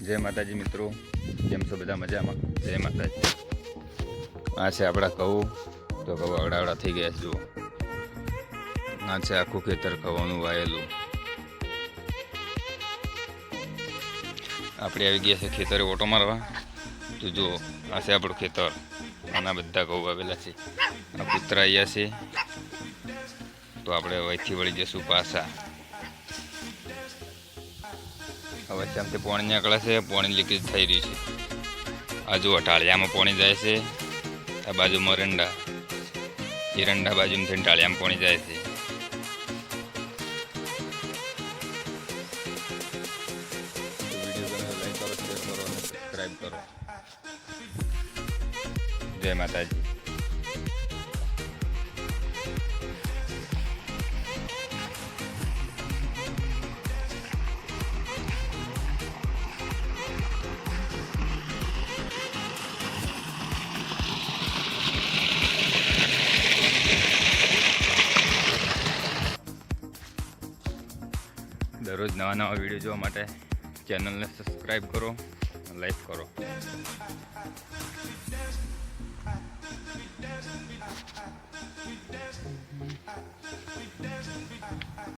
જય માતાજી મિત્રો, કેમ છો બધા મજામાં? જય માતાજી. આ છે આપણા કહું, તો કહું આવડાવડા થઈ ગયા છે, જુઓ. આ છે આખું ખેતર કહવાનું વાયેલું. આપણે આવી ગયા છે ખેતરે ઓટો મારવા. તો જુઓ, આ છે આપણું ખેતર. આના બધા કહું આવેલા છે. આ કૂતરા અહીંયા છે. તો આપણે વહીથી વળી જઈશું પાછા. હવે ત્યાંથી પાણી નીકળે છે પાણી લીકેજ થઈ રહ્યું છે. આ જુઓ ટાળિયામાં પાણી જાય છે આ બાજુ મરંડા એ રંડા બાજુમાંથી ટાળિયામાં પાણી જાય છે. જય માતાજી. દરરોજ નવા નવા વીડિયો જોવા માટે ચેનલને સબસ્ક્રાઈબ કરો લાઈક કરો.